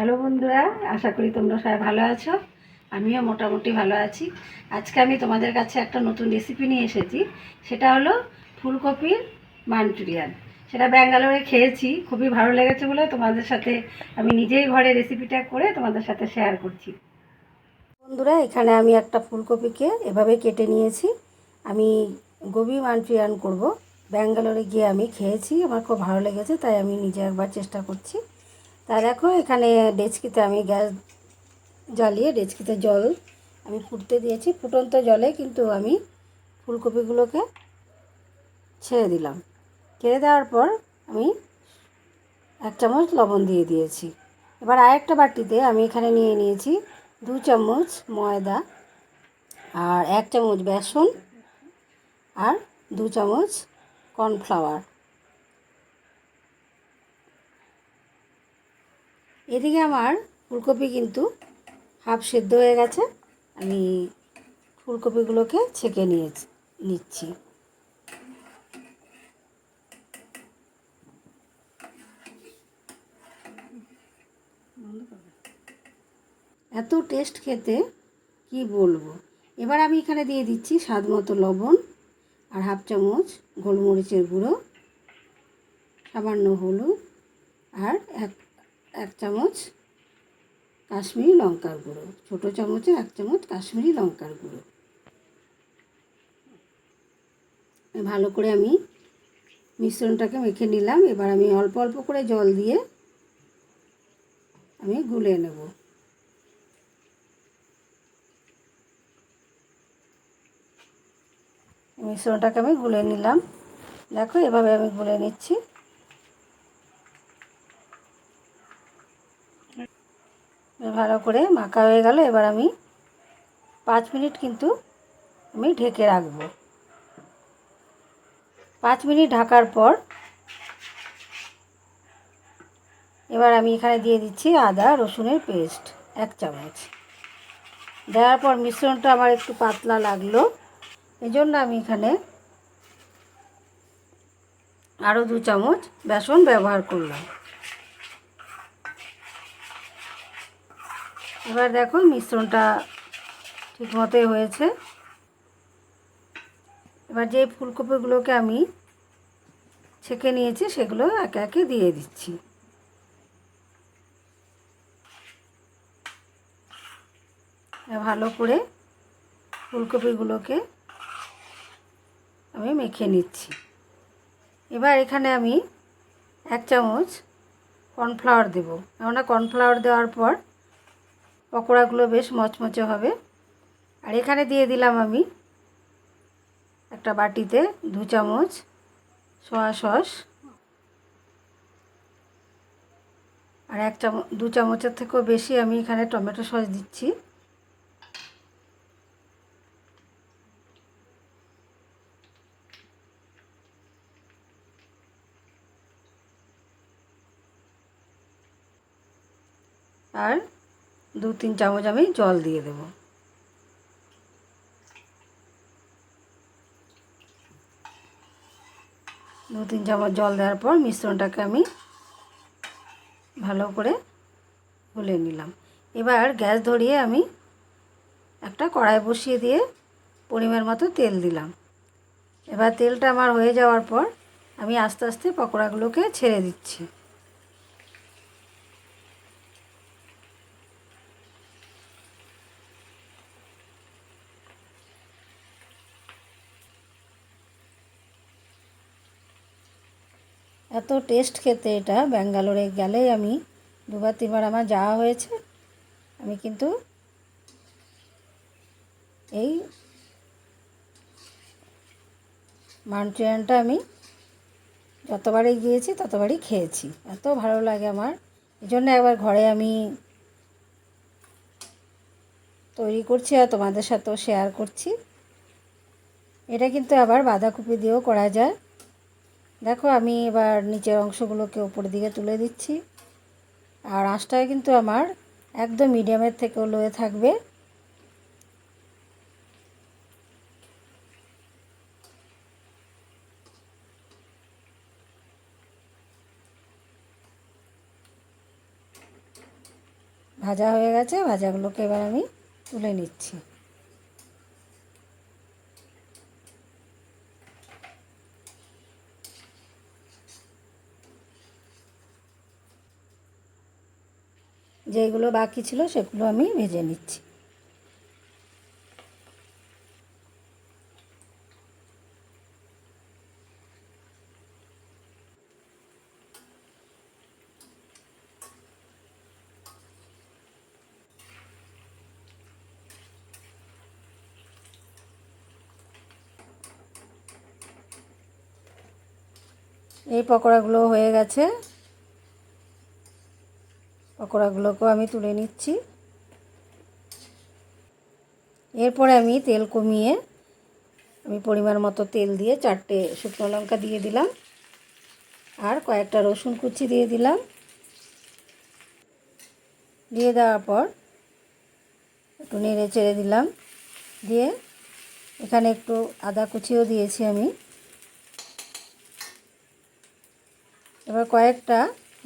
Hello বন্ধুরা, আশা করি তোমরা সবাই ভালো আছো। আমিও মোটামুটি ভালো আছি। আজকে আমি তোমাদের কাছে একটা নতুন রেসিপি নিয়ে এসেছি। সেটা হলো ফুলকপির মাঞ্চুরিয়ান। সেটা ব্যাঙ্গালোরে খেয়েছি, খুবই ভালো লেগেছে বলে তোমাদের সাথে আমি নিজেই ঘরে রেসিপিটা করে তোমাদের সাথে শেয়ার করছি। বন্ধুরা, এখানে আমি একটা ফুলকপিকে এভাবে কেটে নিয়েছি। আমি গোবি মাঞ্চুরিয়ান করব। ব্যাঙ্গালোরে গিয়ে আমি খেয়েছি, আমার খুব ভালো লেগেছে, তাই আমি নিজে একবার চেষ্টা করছি। তা দেখো এখানে ডেচকিতে আমি গ্যাস জ্বালিয়ে ডেচকিতে জল আমি ফুটতে দিয়েছি। ফুটন্ত জলে কিন্তু আমি ফুলকপিগুলোকে ছেড়ে দিলাম। ছেড়ে দেওয়ার পর আমি এক চামচ লবণ দিয়ে দিয়েছি। এবার আরেকটা বাটিতে আমি এখানে নিয়ে নিয়েছি দু চামচ ময়দা আর এক চামচ বেসন আর দু চামচ কর্নফ্লাওয়ার। এদিকে আমার ফুলকপি কিন্তু হাফ সেদ্ধ হয়ে গেছে। আমি ফুলকপিগুলোকে ছেঁকে নিয়ে নিচ্ছি। এত টেস্ট খেতে, কি বলব? এবার আমি এখানে দিয়ে দিচ্ছি স্বাদ মতো লবণ আর হাফ চামচ গোলমরিচের গুঁড়ো, সামান্য হলুদ আর এক এক চামচ কাশ্মীরি লঙ্কার গুঁড়ো, ছোটো চামচে এক চামচ কাশ্মীরি লঙ্কার গুঁড়ো। ভালো করে আমি মিশ্রণটাকে মেখে নিলাম। এবার আমি অল্প অল্প করে জল দিয়ে আমি গুলে নেব। মিশ্রণটাকে আমি গুলে নিলাম। দেখো এভাবে আমি গুলে নিচ্ছি। ভালো করে মাখা হয়ে গেল। এবার আমি পাঁচ মিনিট কিন্তু আমি ঢেকে রাখব। পাঁচ মিনিট ঢাকার পর এবার আমি এখানে দিয়ে দিচ্ছি আদা, রসুনের পেস্ট, এক চামচ। দেওয়ার পর মিশ্রণটা আমার একটু পাতলা লাগল। এই জন্য আমি এখানে আরও দু চামচ বেসন ব্যবহার করলাম। এবার দেখো মিশ্রণটা ঠিক মতোই হয়েছে। এবার যে ফুলকপিগুলোকে আমি ছেঁকে নিয়েছি, সেগুলো একে একে দিয়ে দিচ্ছি। ভালো করে ফুলকপিগুলোকে আমি মেখে নিচ্ছি। এবার এখানে আমি এক চামচ কর্নফ্লাওয়ার দেবো। কেননা কর্নফ্লাওয়ার দেওয়ার পর পকোড়াগুলো বেশ মচমচে হবে। আর এখানে দিয়ে দিলাম আমি একটা বাটিতে দু চামচ সোয়া সস আর এক চামচ দু চামচের থেকেও বেশি আমি এখানে টমেটো সস দিচ্ছি। আর দু তিন চামচ আমি জল দিয়ে দেব। দু তিন চামচ জল দেওয়ার পর মিশ্রণটাকে আমি ভালো করে গুলে নিলাম। এবার গ্যাস ধরিয়ে আমি একটা কড়াই বসিয়ে দিয়ে পরিমাণ মতো তেল দিলাম। এবার তেলটা আমার হয়ে যাওয়ার পর আমি আস্তে আস্তে পকোড়াগুলোকে ছেড়ে দিচ্ছি। এত টেস্ট খেতে এটা। ব্যাঙ্গালোরে গেলেই আমি দুবার, তিনবার আমার যাওয়া হয়েছে। আমি কিন্তু এই মাঞ্চুরিয়ানটা আমি যতবারই গিয়েছি, ততবারই খেয়েছি। এত ভালো লাগে আমার। এই জন্য একবার ঘরে আমি তৈরি করছি আর তোমাদের সাথেও শেয়ার করছি। এটা কিন্তু আবার বাঁধাকপি দিয়েও করা যায়। দেখো, আমি এবার নিচের অংশগুলোকে উপরের দিকে তুলে দিচ্ছি। আর আঁচটায় কিন্তু আমার একদম মিডিয়ামের থেকেও লোয়ে থাকবে। ভাজা হয়ে গেছে, ভাজাগুলোকে এবার আমি তুলে নিচ্ছি। যেগুলো বাকি ছিল সেগুলো আমি ভেজে নিচ্ছি। এই পকোড়াগুলো হয়ে গেছে। পকোড়াগুলোকেও আমি তুলে নিচ্ছি। এরপরে আমি তেল কমিয়ে আমি পরিমাণ মতো তেল দিয়ে চারটে শুকনো লঙ্কা দিয়ে দিলাম। আর কয়েকটা রসুন কুচি দিয়ে দিলাম। দিয়ে দেওয়ার পর একটু নেড়ে চেড়ে দিলাম। দিয়ে এখানে একটু আদা কুচিও দিয়েছি আমি। এবার কয়েকটা,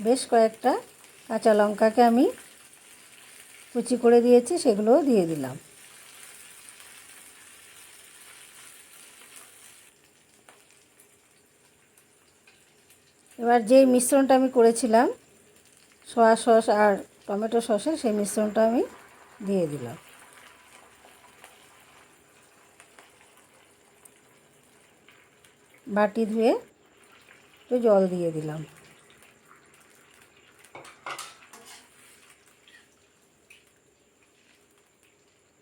বেশ কয়েকটা কাঁচা লঙ্কাকে আমি কুচি করে দিয়েছি, সেগুলোও দিয়ে দিলাম। এবার যেই মিশ্রণটা আমি করেছিলাম, সয়া সস আর টমেটো সসের, সেই মিশ্রণটা আমি দিয়ে দিলাম। বাটি ধুয়ে একটু জল দিয়ে দিলাম।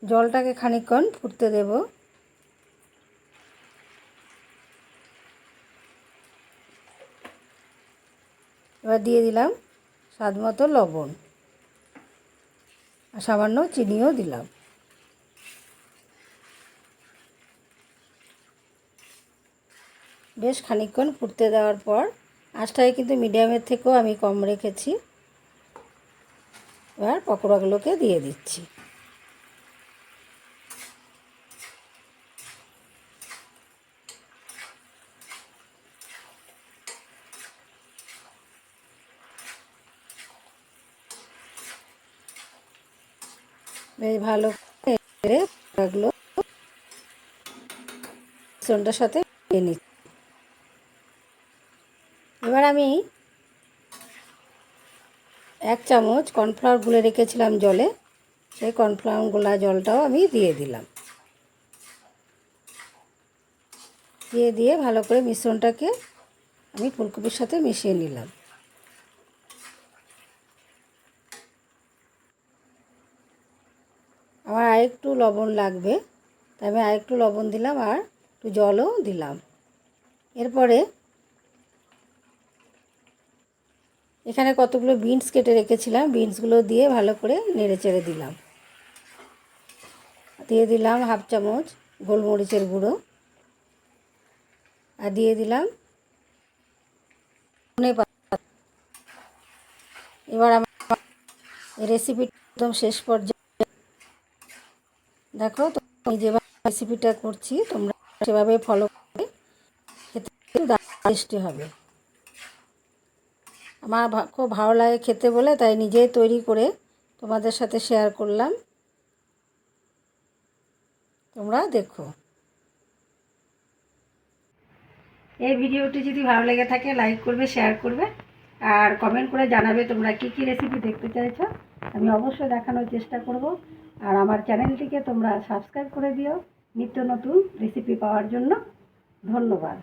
জলটাকে খানিকক্ষণ ফুটতে দেব। এবার দিয়ে দিলাম স্বাদ মতো লবণ আর সামান্য চিনিও দিলাম। বেশ খানিকক্ষণ ফুটতে দেওয়ার পর আঁচটাকে কিন্তু মিডিয়ামের থেকেও আমি কম রেখেছি। এবার পকোড়াগুলোকে দিয়ে দিচ্ছি। বেশ ভালো করে পকোড়াগুলো মিশ্রণটার সাথে নিচ্ছি। এবার আমি এক চামচ কর্নফ্লাওয়ার গুলে রেখেছিলাম জলে, সেই কর্নফ্লাওয়ার গোলা জলটাও আমি দিয়ে দিলাম। দিয়ে দিয়ে ভালো করে মিশ্রণটাকে আমি ফুলকপির সাথে মিশিয়ে নিলাম। আমার আরেকটু লবণ লাগবে। তাই আমি আরেকটু লবণ দিলাম আর একটু জলও দিলাম। এরপরে এখানে কতগুলো বিনস কেটে রেখেছিলাম বিনসগুলো দিয়ে ভালো করে নেড়ে চেড়ে দিলাম। দিয়ে দিলাম হাফ চামচ গোলমরিচের গুঁড়ো। আর দিয়ে দিলাম এবার আমার রেসিপি একদম শেষ পর্যায়ে দেখো আমি যেভাবে রেসিপিটা করছি, তোমরা সেভাবে ফলো করে খেতে টেস্টি হবে। আমার খুব ভালো লাগে খেতে বলে, তাই নিজেই তৈরি করে তোমাদের সাথে শেয়ার করলাম। তোমরা দেখো। এই ভিডিওটি যদি ভালো লেগে থাকে লাইক করবে শেয়ার করবে, আর কমেন্ট করে জানাবে তোমরা কি কি রেসিপি দেখতে চাইছো। আমি অবশ্যই দেখানোর চেষ্টা করব। আর আমার চ্যানেলটিকে তোমরা সাবস্ক্রাইব করে দিও। নিত্য নতুন রেসিপি পাওয়ার জন্য ধন্যবাদ।